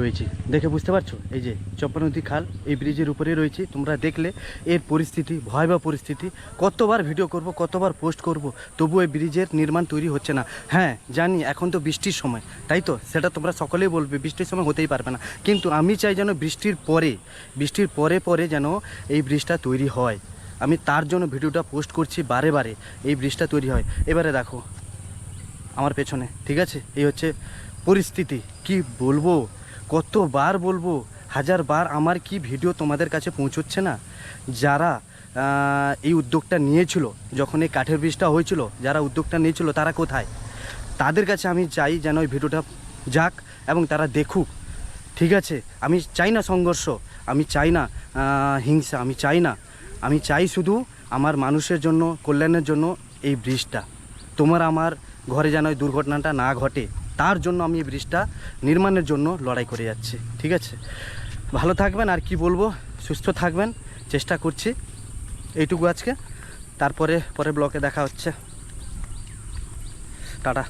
রয়েছি। দেখে বুঝতে পারছ? এই যে চম্পানদী খাল, এই ব্রিজের উপরে রয়েছি। তোমরা দেখলে এর পরিস্থিতি, ভয়াবহ পরিস্থিতি। কতবার ভিডিও করব, কতবার পোস্ট করব তবু এই ব্রিজের নির্মাণ তৈরি হচ্ছে না। হ্যাঁ জানি, এখন তো বৃষ্টির সময়। তাই তো? সেটা তোমরা সকলেই বলবে, বৃষ্টির সময় হতেই পারবে না। কিন্তু আমি চাই যেন বৃষ্টির পরে বৃষ্টির পরে পরে যেন এই ব্রিজটা তৈরি হয়। আমি তার জন্য ভিডিওটা পোস্ট করছি বারে বারে, এই ব্রিজটা তৈরি হয়। এবারে দেখো, আমার পেছনে, ঠিক আছে? এই হচ্ছে পরিস্থিতি। কি বলব? কতবার বলব, হাজারবার আমার কি ভিডিও তোমাদের কাছে পৌঁছচ্ছে না? যারা এই উদ্যোগটা নিয়েছিল, যখন এই কাঠের বীজটা হয়েছিল, যারা উদ্যোগটা নিয়েছিল, তারা কোথায়? তাদের কাছে আমি চাই যেন ওই ভিডিওটা যাক এবং তারা দেখুক। ঠিক আছে? আমি চাই না সংঘর্ষ, আমি চাই না হিংসা, আমি চাই না। আমি চাই শুধু আমার মানুষের জন্য, কল্যাণের জন্য এই ব্রিজটা তোমার আমার ঘরে যেন ওই দুর্ঘটনাটা না ঘটে। তার জন্য আমি এই ব্রিজটা নির্মাণের জন্য লড়াই করে যাচ্ছি। ঠিক আছে? ভালো থাকবেন, আর কি বলব? সুস্থ থাকবেন। চেষ্টা করছি। এইটুকু আজকে। তারপরে পরে ব্লকে দেখা হচ্ছে। টাটা।